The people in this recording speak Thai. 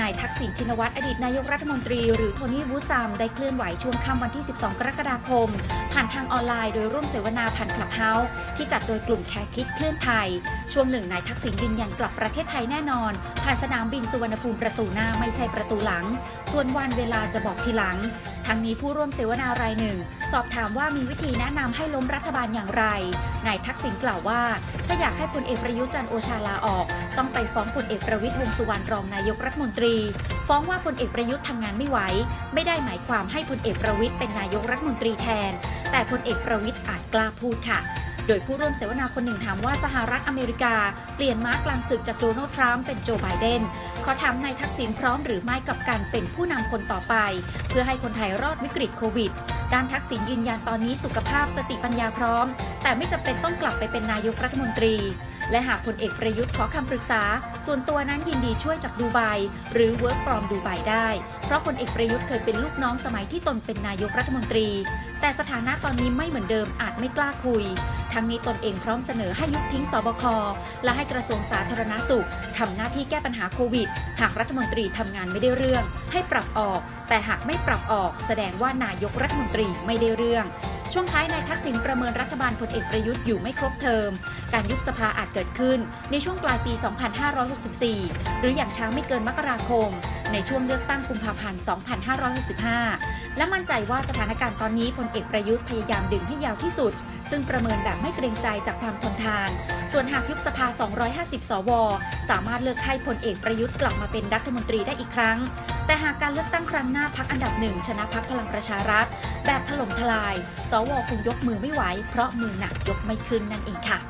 นายทักษิณชินวัตรอดีตนายกรัฐมนตรีหรือโทนี่วูซัมได้เคลื่อนไหวช่วงค่ำวันที่ 12 กรกฎาคม ผ่านทางออนไลน์โดยร่วมเสวนาผ่านคลับเฮาส์ที่จัดโดยกลุ่มแคร์คิดเคลื่อนไทย ช่วงหนึ่งนายทักษิณยืนยันกลับประเทศไทยแน่นอน ผ่านสนามบินสุวรรณภูมิประตูหน้าไม่ใช่ประตูหลัง ส่วนวันเวลาจะบอกทีหลัง ทั้งนี้ผู้ร่วมเสวนารายหนึ่ง สอบถามว่ามีวิธีแนะนำให้ล้มรัฐบาลอย่างไรนายทักษิณกล่าวว่า ถ้าอยากให้พลเอกประยุจันโอชาลาออก ต้องไปฟ้องพลเอกประวิตยวงสุวรรณรองนายกรัฐมนตรีฟ้องว่าพลเอกประยุทธ์ทำงานไม่ไหว ไม่ได้หมายความให้พลเอกประวิทย์เป็นนายกรัฐมนตรีแทน แต่พลเอกประวิทย์อาจกล้าพูดค่ะ โดยผู้ร่วมเสวนาคนหนึ่งถามว่าสหรัฐอเมริกา เปลี่ยนม้ากลางศึกจากโดนัลด์ทรัมป์เป็นโจไบเดนขอถามนายทักษิณพร้อมหรือไม่กับการเป็นผู้นำคนต่อไป เพื่อให้คนไทยรอดวิกฤตโควิด ด้านทักษิณยืนยันตอนนี้สุขภาพสติปัญญาพร้อม แต่ไม่จำเป็นต้องกลับไปเป็นนายกรัฐมนตรี และหากพลเอกประยุทธ์ขอคำปรึกษา ส่วนตัวนั้นยินดีช่วยจากดูไบหรือ work from ดูไบได้ เพราะพลเอกประยุทธ์เคยเป็นลูกน้องสมัยที่ตนเป็นนายกรัฐมนตรี แต่สถานะตอนนี้ไม่เหมือนเดิมอาจไม่กล้าคุย ทั้งนี้ตนเองพร้อมเสนอให้ยุบทิ้งสบคและให้กระทรวงสาธารณสุขทำหน้าที่แก้ปัญหาโควิด หากรัฐมนตรีทำงานไม่ได้เรื่อง ให้ปรับออก แต่หากไม่ปรับออก แสดงว่านายกรัฐมนตรีรีไม่ได้เรื่อง ช่วงท้ายนายทักษิณประเมินรัฐบาลพลเอกประยุทธ์อยู่ไม่ครบเทอม การยุบสภาอาจเกิดขึ้นในช่วงปลายปี 2564 หรืออย่างช้าไม่เกินมกราคม ในช่วงเลือกตั้งกุมภาพันธ์ 2565 และมั่นใจว่าสถานการณ์ตอนนี้พลเอกประยุทธ์พยายามดึงให้ยาวที่สุด ซึ่งประเมินแบบไม่เกรงใจจากความทนทาน ส่วนหากยุบสภา 250 สว สามารถเลือกให้พลเอกประยุทธ์กลับมาเป็นรัฐมนตรีได้อีกครั้งแต่หากการเลือกตั้งครั้งหน้าพักอันดับหนึ่งชนะพักพลังประชารัฐ แบบถล่มทลาย สวคงยกมือไม่ไหว เพราะมือหนักยกไม่ขึ้นนั่นเองค่ะ